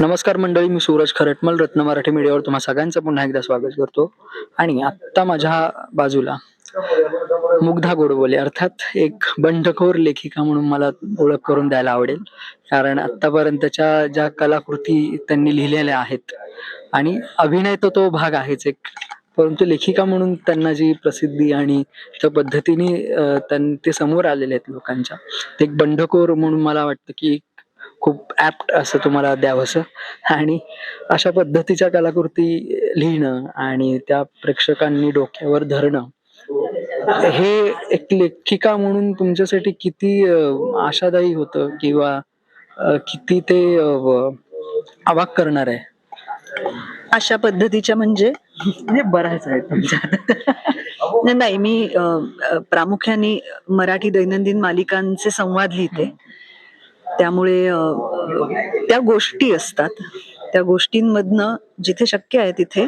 नमस्कार मंडळी मी सूरज खरटमल रत्न मराठी मीडियावर तुम्हा सगळ्यांचं पुन्हा एकदा स्वागत करतो. आणि आत्ता माझ्या बाजूला मुग्धा गोडबोले अर्थात एक बंडखोर लेखिका म्हणून मला ओळख करून द्यायला आवडेल. कारण आत्तापर्यंतच्या ज्या कलाकृती त्यांनी लिहिलेल्या आहेत आणि अभिनय तर तो भाग आहेच एक परंतु लेखिका म्हणून त्यांना जी प्रसिद्धी आणि त्या पद्धतीने त्यां- ते समोर आलेले आहेत लोकांच्या ते एक बंडखोर म्हणून मला वाटतं की खूप ऍप्ट असं तुम्हाला द्यावंसं. आणि अशा पद्धतीच्या कलाकृती लिहिणं आणि त्या प्रेक्षकांनी डोक्यावर धरणं हे एक लेखिका म्हणून तुमच्यासाठी किती आशादायी होतं किंवा किती ते अवाक करणार आहे? अशा पद्धतीच्या म्हणजे? म्हणजे बऱ्याच आहेत तुमच्या. नाही मी प्रामुख्याने मराठी दैनंदिन मालिकांचे संवाद लिहिते. त्यामुळे त्या गोष्टी असतात. त्या गोष्टींमधनं जिथे शक्य आहे तिथे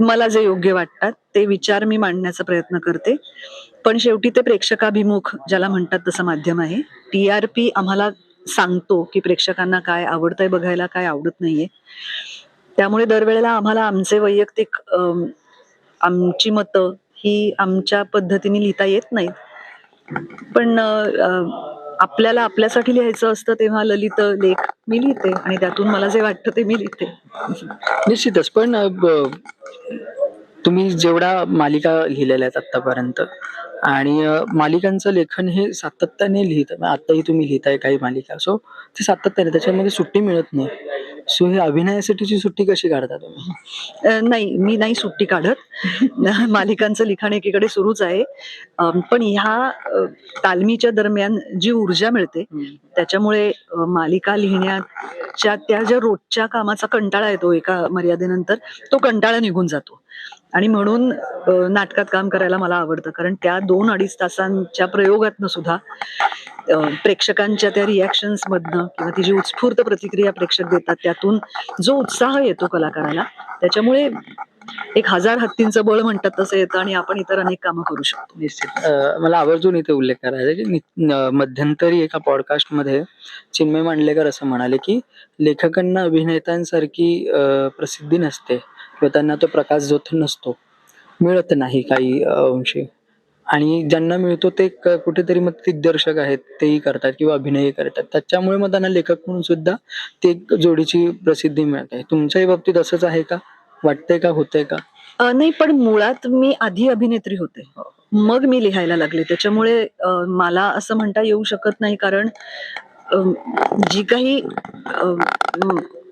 मला जे योग्य वाटतात ते विचार मी मांडण्याचा प्रयत्न करते. पण शेवटी ते प्रेक्षकाभिमुख ज्याला म्हणतात तसं माध्यम आहे टी आर पी आम्हाला सांगतो की प्रेक्षकांना काय आवडतंय बघायला काय आवडत नाहीये. त्यामुळे दरवेळेला आम्हाला आमचे वैयक्तिक आमची मतं ही आमच्या पद्धतीने लिहिता येत नाहीत. पण आपल्याला आपल्यासाठी लिहायचं असतं तेव्हा ललित लेख मी लिहिते आणि त्यातून मला जे वाटतं ते मी लिहिते. निश्चितच पण तुम्ही जेवढा मालिका लिहिलेल्या आहेत आतापर्यंत आणि मालिकांचं लेखन हे सातत्याने लिहित. आताही तुम्ही लिहिताय काही मालिका. सो ते सातत्याने त्याच्यामध्ये सुट्टी मिळत नाही. सो हे अभिनयासाठीची सुट्टी कशी काढता तुम्ही? नाही मी नाही सुट्टी काढत. मालिकांचं लिखाण एकीकडे सुरूच आहे. पण ह्या तालमीच्या दरम्यान जी ऊर्जा मिळते त्याच्यामुळे मालिका लिहिण्याच्या त्या ज्या रोजच्या कामाचा कंटाळा येतो एका मर्यादेनंतर तो कंटाळा निघून जातो. आणि म्हणून नाटकात काम करायला मला आवडतं. कारण त्या दोन अडीच तासांच्या प्रयोगातनं सुद्धा प्रेक्षकांच्या त्या रिॲक्शन्स मधनं किंवा ती जी उत्स्फूर्त प्रतिक्रिया प्रेक्षक देतात त्यातून जो उत्साह येतो कलाकाराला त्याच्यामुळे एक हजार हत्तींचं बळ म्हणतात तसं येतं आणि आपण इतर अनेक कामं करू शकतो. निश्चित. मला आवर्जून इथे उल्लेख करायचा की मध्यंतरी एका पॉडकास्टमध्ये चिन्मय मांडलेकर असं म्हणाले की लेखकांना अभिनेत्यांसारखी प्रसिद्धी नसते. किंवा त्यांना तो प्रकाश जो नसतो मिळत नाही काही अंशी. आणि ज्यांना मिळतो ते क- कुठेतरी मग दिग्दर्शक आहेत तेही करतात किंवा अभिनयही करतात. त्याच्यामुळे मग त्यांना लेखक म्हणून सुद्धा ते जोडीची प्रसिद्धी मिळते. तुमच्याही बाबतीत असंच आहे का? वाटतंय का? होतंय का? नाही पण मुळात मी आधी अभिनेत्री होते. मग मी लिहायला लागले. त्याच्यामुळे मला असं म्हणता येऊ शकत नाही कारण जी काही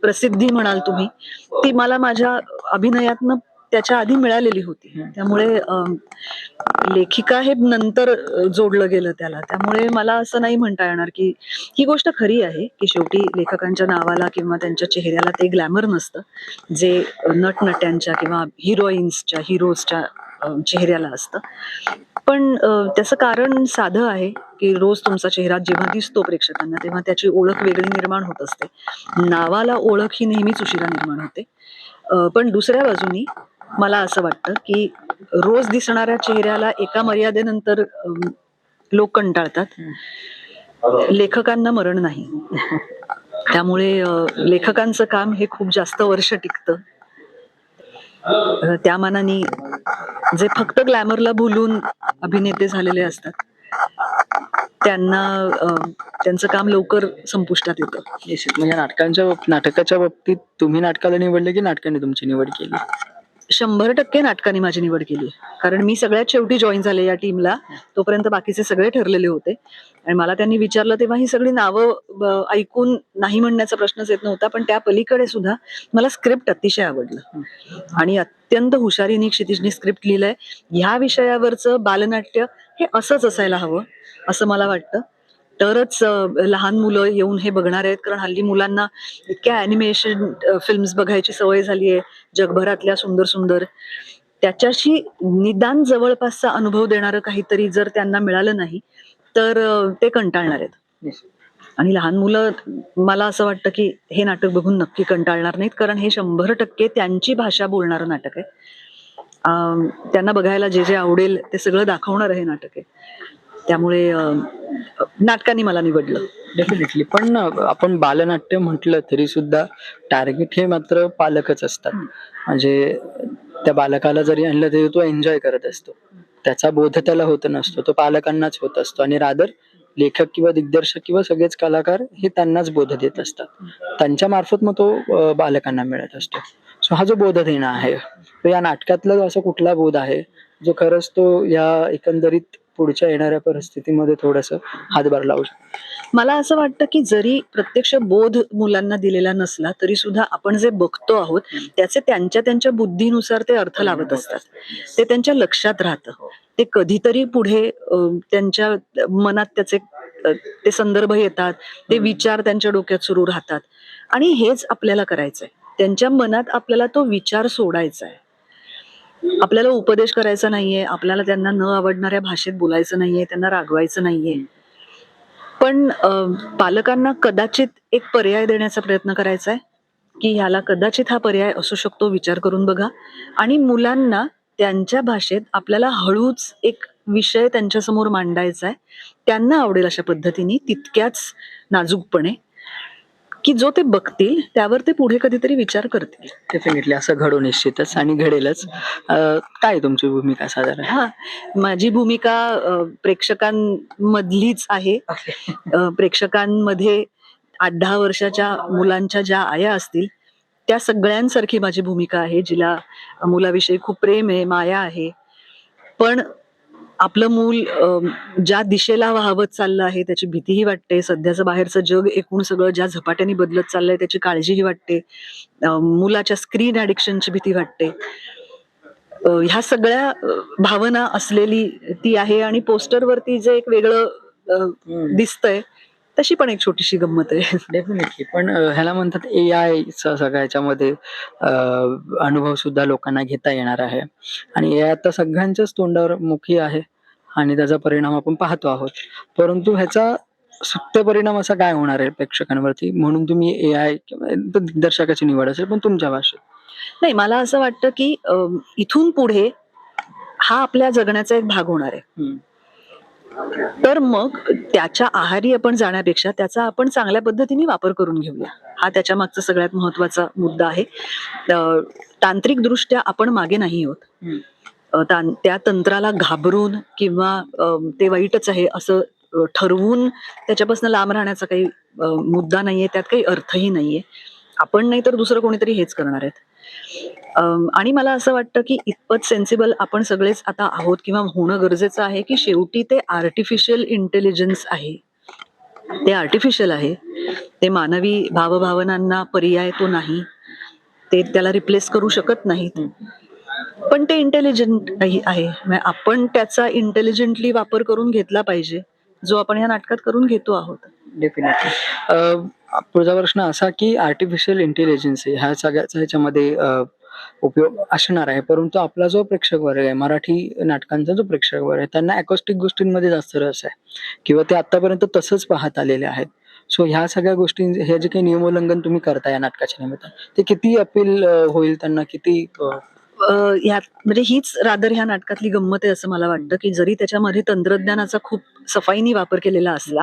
प्रसिद्धी म्हणाल तुम्ही ती मला माझ्या अभिनयातनं त्याच्या आधी मिळालेली होती. त्यामुळे लेखिका हे नंतर जोडलं गेलं त्याला. त्यामुळे मला असं नाही म्हणता येणार की ही गोष्ट खरी आहे की शेवटी लेखकांच्या नावाला किंवा त्यांच्या चेहऱ्याला ते ग्लॅमर नसतं. जे नटनट्यांच्या किंवा हिरोईन्सच्या हिरोजच्या चेहऱ्याला असतं. पण त्याचं कारण साधं आहे की रोज तुमचा चेहरा जेव्हा दिसतो प्रेक्षकांना तेव्हा त्याची ओळख वेगळी निर्माण होत असते. नावाला ओळख ही नेहमीच उशिरा निर्माण होते. पण दुसऱ्या बाजूनी मला असं वाटतं की रोज दिसणाऱ्या चेहऱ्याला एका मर्यादेनंतर लोक कंटाळतात. लेखकांना मरण नाही. त्यामुळे लेखकांचं काम हे खूप जास्त वर्ष टिकतं. त्या मानाने जे फक्त ग्लॅमरला भुलून अभिनेते झालेले असतात त्यांना त्यांचं काम लवकर संपुष्टात येतं. निश्चित म्हणजे नाटकांच्या नाटकाच्या बाबतीत तुम्ही नाटकाला निवडले की नाटकाने तुमची निवड केली? शंभर टक्के नाटकाने माझी निवड केली कारण मी सगळ्यात शेवटी जॉईन झाले या टीमला तोपर्यंत बाकीचे सगळे ठरलेले होते. आणि मला त्यांनी विचारलं तेव्हा ही सगळी नावं ऐकून नाही म्हणण्याचा प्रश्नच येत नव्हता पण त्या पलीकडे सुद्धा मला स्क्रिप्ट अतिशय आवडलं. आणि अत्यंत हुशारीने क्षितिजने स्क्रिप्ट लिहिलंय. ह्या विषयावरचं बालनाट्य हे असंच असायला हवं असं मला वाटतं. तरच लहान मुलं येऊन हे बघणार आहेत. कारण हल्ली मुलांना इतक्या अॅनिमेशन फिल्म्स बघायची सवय झाली आहे. जगभरातल्या सुंदर सुंदर. त्याच्याशी निदान जवळपासचा अनुभव देणारं काहीतरी जर त्यांना मिळालं नाही तर ते कंटाळणार आहेत. आणि लहान मुलं मला असं वाटतं की हे नाटक बघून नक्की कंटाळणार नाहीत. कारण हे शंभर टक्के त्यांची भाषा बोलणारं नाटक आहे. त्यांना बघायला जे जे आवडेल ते सगळं दाखवणारं हे नाटक आहे. त्यामुळे नाटकाने मला निवडलं. डेफिनेटली पण आपण बालनाट्य म्हटलं तरी सुद्धा टार्गेट हे मात्र पालकच असतात. म्हणजे त्या बालकाला जरी आणलं तरी तो एन्जॉय करत असतो. त्याचा बोध त्याला होत नसतो. तो पालकांनाच होत असतो. आणि रादर लेखक किंवा दिग्दर्शक किंवा सगळेच कलाकार हे त्यांनाच बोध देत असतात. त्यांच्या मार्फत मग तो बालकांना मिळत असतो. सो हा जो बोध देणं आहे तो या नाटकातला असा कुठला बोध आहे जो खरंच तो या एकंदरीत पुढच्या येणाऱ्या परिस्थितीमध्ये थोडस हातभार लावू शकतो. मला असं वाटतं की जरी प्रत्यक्ष बोध मुलांना दिलेला नसला तरी सुद्धा आपण जे बघतो आहोत त्याचे त्यांच्या त्यांच्या बुद्धीनुसार ते अर्थ लावत असतात. ते त्यांच्या लक्षात राहतं. ते कधीतरी पुढे त्यांच्या मनात त्याचे ते संदर्भ येतात ते विचार त्यांच्या डोक्यात सुरू राहतात. आणि हेच आपल्याला करायचंय. त्यांच्या मनात आपल्याला तो विचार सोडायचा आहे आपल्याला उपदेश करायचा नाहीये आपल्याला त्यांना न आवडणाऱ्या भाषेत बोलायचं नाहीये त्यांना रागवायचं नाहीये. पण पालकांना कदाचित एक पर्याय देण्याचा प्रयत्न करायचा आहे की ह्याला कदाचित हा पर्याय असू शकतो विचार करून बघा. आणि मुलांना त्यांच्या भाषेत आपल्याला हळूच एक विषय त्यांच्यासमोर मांडायचा आहे. त्यांना आवडेल अशा पद्धतीने तितक्याच नाजूकपणे की जो ते बघतील त्यावर ते पुढे कधीतरी विचार करतील. डेफिनेटली असं घडू निश्चितच आणि घडेलच. काय तुमची भूमिका साधारण? हा माझी भूमिका प्रेक्षकांमधलीच आहे. प्रेक्षकांमध्ये आठ दहा वर्षाच्या मुलांच्या ज्या आया असतील त्या सगळ्यांसारखी माझी भूमिका आहे जिला मुलाविषयी खूप प्रेम आहे माया आहे. पण आपलं मूल ज्या दिशेला वाहवत चाललं आहे त्याची भीतीही वाटते. सध्याचं बाहेरचं जग एकूण सगळं ज्या झपाट्याने बदलत चाललंय त्याची काळजीही वाटते. मुलाच्या स्क्रीन ॲडिक्शनची भीती वाटते. ह्या सगळ्या भावना असलेली ती आहे आणि पोस्टरवरती जे एक वेगळं दिसतंय तशी पण एक छोटीशी गंमत आहे. डेफिनेटली पण ह्याला म्हणतात ए आय सगळ्या ह्याच्यामध्ये अनुभव सुद्धा लोकांना घेता येणार आहे. आणि ए आता सगळ्यांच्याच तोंडावर मुखी आहे आणि त्याचा परिणाम आपण पाहतो आहोत. परंतु ह्याचा सत्य परिणाम असा काय होणार आहे प्रेक्षकांवरती? म्हणून तुम्ही ए आय दिग्दर्शकाची निवड असेल पण तुमच्या भाषेत. नाही मला असं वाटतं की इथून पुढे हा आपल्या जगण्याचा एक भाग होणार आहे. तर मग त्याच्या आहारी आपण जाण्यापेक्षा त्याचा आपण चांगल्या पद्धतीने वापर करून घेऊया. हा त्याच्या मागचा सगळ्यात महत्त्वाचा मुद्दा आहे. तांत्रिक दृष्ट्या आपण मागे नाही आहोत तां- त्या तंत्राला घाबरून किंवा ते वाईटच आहे असं ठरवून त्याच्यापासून लांब राहण्याचा काही मुद्दा नाहीये त्यात काही अर्थही नाहीये. आपण नाही तर दुसरं कोणीतरी हेच करणार आहेत. आणि मला असं वाटतं की इतपत सेन्सिबल आपण सगळेच आता आहोत किंवा होणं गरजेचं आहे की शेवटी ते आर्टिफिशियल इंटेलिजन्स आहे. ते आर्टिफिशियल आहे. ते मानवी भावभावनांना पर्याय तो नाही. ते त्याला रिप्लेस करू शकत नाहीत. पण ते इंटेलिजंट आहे म्हणजे आपण त्याचा इंटेलिजंटली वापर करून घेतला पाहिजे जो आपण या नाटकात करून घेतो आहोत. डेफिनेटली पुढचा प्रश्न असा की आर्टिफिशियल इंटेलिजन्स ह्या सगळ्याचा ह्याच्यामध्ये उपयोग असणार आहे. परंतु आपला जो प्रेक्षक वर्ग आहे मराठी नाटकांचा जो प्रेक्षक वर्ग आहे त्यांना अकॉस्टिक गोष्टींमध्ये जास्त रस आहे. किंवा ते आतापर्यंत तसंच पाहत आलेले आहेत. सो ह्या सगळ्या गोष्टी हे जे काही नियमोल्लंघन तुम्ही करता या नाटकाच्या निमित्तानं ते किती अपील होईल त्यांना? किती ह्यात म्हणजे हीच रादर ह्या नाटकातली गंमत आहे असं मला वाटतं की जरी त्याच्यामध्ये तंत्रज्ञानाचा खूप सफाईनी वापर केलेला असला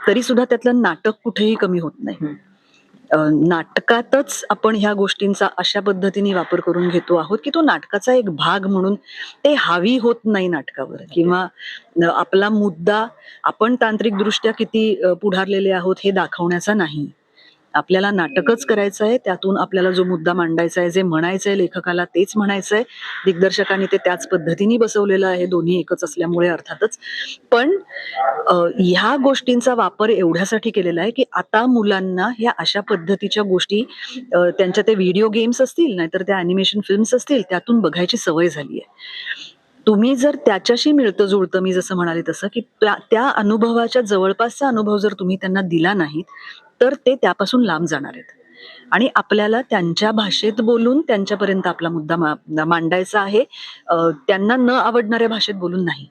तरी सुद्धा त्यातलं नाटक कुठेही कमी होत नाही. नाटकातच आपण ह्या गोष्टींचा अशा पद्धतीने वापर करून घेतो आहोत की तो नाटकाचा एक भाग म्हणून ते हावी होत नाही नाटकावर. किंवा आपला मुद्दा आपण तांत्रिकदृष्ट्या किती पुढारलेले आहोत हे दाखवण्याचा नाही. आपल्याला नाटकच करायचं आहे त्यातून आपल्याला जो मुद्दा मांडायचा आहे जे म्हणायचं आहे लेखकाला तेच म्हणायचं आहे दिग्दर्शकाने ते त्याच पद्धतीने बसवलेलं आहे दोन्ही एकच असल्यामुळे अर्थातच. पण ह्या गोष्टींचा वापर एवढ्यासाठी केलेला आहे की आता मुलांना ह्या अशा पद्धतीच्या गोष्टी त्यांच्या ते व्हिडिओ गेम्स असतील नाहीतर त्या अॅनिमेशन फिल्म्स असतील त्यातून बघायची सवय झाली आहे. तुम्ही जर त्याच्याशी मिळतं जुळतं मी जसं म्हणाले तसं की त्या अनुभवाच्या जवळपासचा अनुभव जर तुम्ही त्यांना दिला नाहीत तर ते त्यापासून लांब जाणार आहेत. आणि आपल्याला त्यांच्या भाषेत बोलून त्यांच्यापर्यंत आपला मुद्दा मांडायचा आहे. त्यांना न आवडणाऱ्या भाषेत बोलून नाही.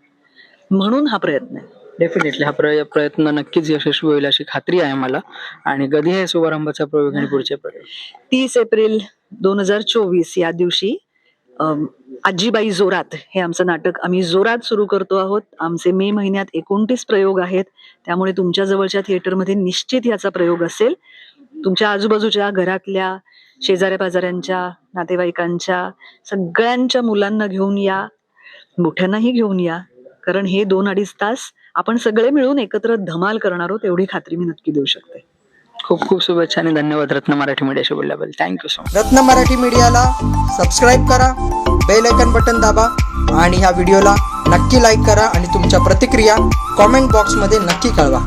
म्हणून हा प्रयत्न आहे. डेफिनेटली हा प्रय- प्रयत्न नक्कीच यशस्वी होईल अशी खात्री आहे मला आणि कधी आहे शुभारंभाचा प्रयोग आणि पुढचे प्रयोग? तीस एप्रिल दोन हजार चोवीस या दिवशी आजीबाई जोरात हे आमचं नाटक. आम्ही जोरात सुरू करतो आहोत. आमचे मे महिन्यात एकोणतीस प्रयोग आहेत. त्यामुळे तुमच्या जवळच्या थिएटरमध्ये निश्चित याचा प्रयोग असेल. तुमच्या आजूबाजूच्या घरातल्या शेजाऱ्या पाजाऱ्यांच्या नातेवाईकांच्या सगळ्यांच्या मुलांना घेऊन या मोठ्यांनाही घेऊन या. कारण हे दोन अडीच तास आपण सगळे मिळून एकत्र धमाल करणार आहोत एवढी खात्री मी नक्की देऊ शकते. खूप खूप शुभेच्छा आणि धन्यवाद रत्न मराठी मीडियाशी बोलल्याबद्दल. Thank you so much Ratna Marathi मीडियाला सबस्क्राईब करा बेल आयकन बटन दाबा आणि ह्या व्हिडिओला नक्की लाईक करा आणि तुमच्या प्रतिक्रिया कॉमेंट बॉक्समध्ये नक्की कळवा.